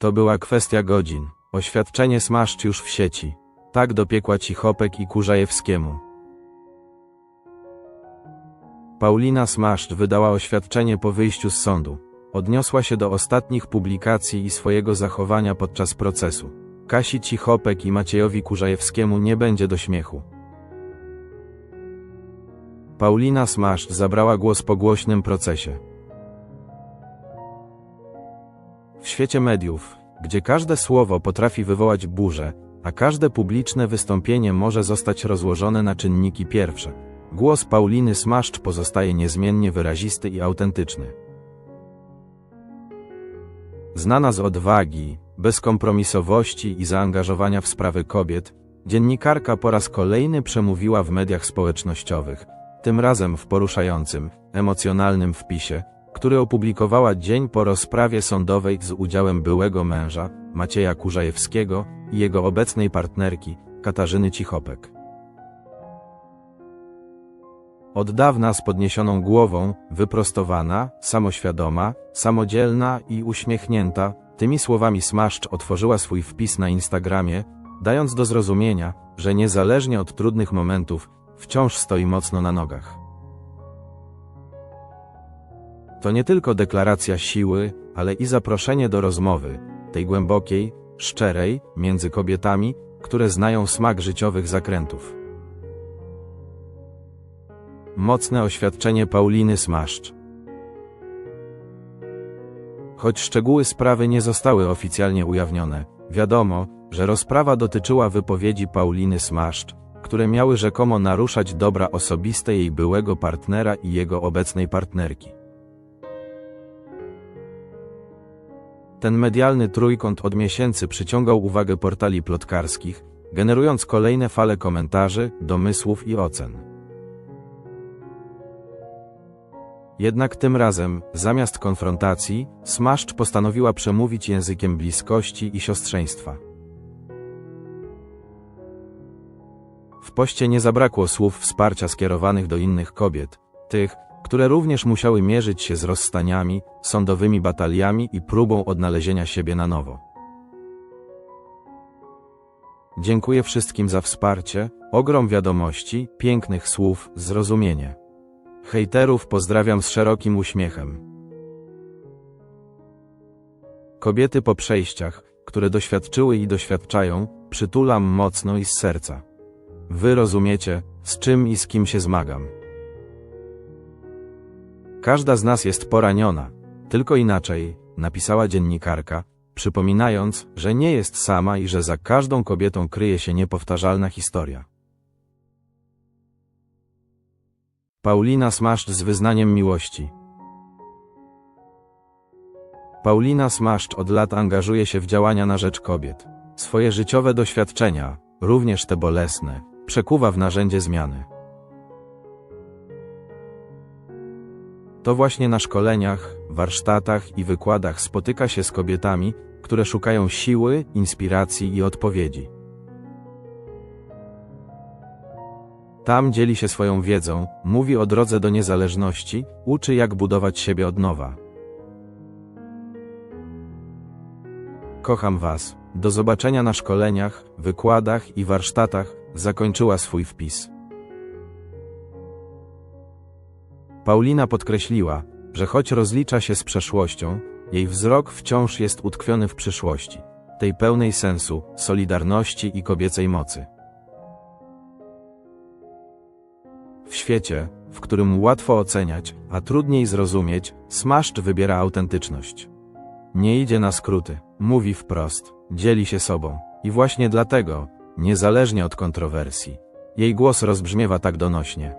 To była kwestia godzin. Oświadczenie smaszcz już w sieci. Tak dopiekła Cichopek i Kurzajewskiemu. Paulina Smaszcz wydała oświadczenie po wyjściu z sądu. Odniosła się do ostatnich publikacji i swojego zachowania podczas procesu. Kasi Cichopek i Maciejowi Kurzajewskiemu nie będzie do śmiechu. Paulina Smaszcz zabrała głos po głośnym procesie. Świecie mediów, gdzie każde słowo potrafi wywołać burzę, a każde publiczne wystąpienie może zostać rozłożone na czynniki pierwsze, głos Pauliny Smaszcz pozostaje niezmiennie wyrazisty i autentyczny. Znana z odwagi, bezkompromisowości i zaangażowania w sprawy kobiet, dziennikarka po raz kolejny przemówiła w mediach społecznościowych, tym razem w poruszającym, emocjonalnym wpisie, który opublikowała dzień po rozprawie sądowej z udziałem byłego męża, Macieja Kurzajewskiego i jego obecnej partnerki, Katarzyny Cichopek. Od dawna z podniesioną głową, wyprostowana, samoświadoma, samodzielna i uśmiechnięta, tymi słowami Smaszcz otworzyła swój wpis na Instagramie, dając do zrozumienia, że niezależnie od trudnych momentów, wciąż stoi mocno na nogach. To nie tylko deklaracja siły, ale i zaproszenie do rozmowy, tej głębokiej, szczerej, między kobietami, które znają smak życiowych zakrętów. Mocne oświadczenie Pauliny Smaszcz. Choć szczegóły sprawy nie zostały oficjalnie ujawnione, wiadomo, że rozprawa dotyczyła wypowiedzi Pauliny Smaszcz, które miały rzekomo naruszać dobra osobiste jej byłego partnera i jego obecnej partnerki. Ten medialny trójkąt od miesięcy przyciągał uwagę portali plotkarskich, generując kolejne fale komentarzy, domysłów i ocen. Jednak tym razem, zamiast konfrontacji, Smaszcz postanowiła przemówić językiem bliskości i siostrzeństwa. W poście nie zabrakło słów wsparcia skierowanych do innych kobiet, tych, które również musiały mierzyć się z rozstaniami, sądowymi bataliami i próbą odnalezienia siebie na nowo. Dziękuję wszystkim za wsparcie, ogrom wiadomości, pięknych słów, zrozumienie. Hejterów pozdrawiam z szerokim uśmiechem. Kobiety po przejściach, które doświadczyły i doświadczają, przytulam mocno i z serca. Wy rozumiecie, z czym i z kim się zmagam. Każda z nas jest poraniona, tylko inaczej, napisała dziennikarka, przypominając, że nie jest sama i że za każdą kobietą kryje się niepowtarzalna historia. Paulina Smaszcz z wyznaniem miłości. Paulina Smaszcz od lat angażuje się w działania na rzecz kobiet. Swoje życiowe doświadczenia, również te bolesne, przekuwa w narzędzie zmiany. To właśnie na szkoleniach, warsztatach i wykładach spotyka się z kobietami, które szukają siły, inspiracji i odpowiedzi. Tam dzieli się swoją wiedzą, mówi o drodze do niezależności, uczy jak budować siebie od nowa. Kocham Was. Do zobaczenia na szkoleniach, wykładach i warsztatach, zakończyła swój wpis. Paulina podkreśliła, że choć rozlicza się z przeszłością, jej wzrok wciąż jest utkwiony w przyszłości, tej pełnej sensu, solidarności i kobiecej mocy. W świecie, w którym łatwo oceniać, a trudniej zrozumieć, Smaszcz wybiera autentyczność. Nie idzie na skróty, mówi wprost, dzieli się sobą. I właśnie dlatego, niezależnie od kontrowersji, jej głos rozbrzmiewa tak donośnie.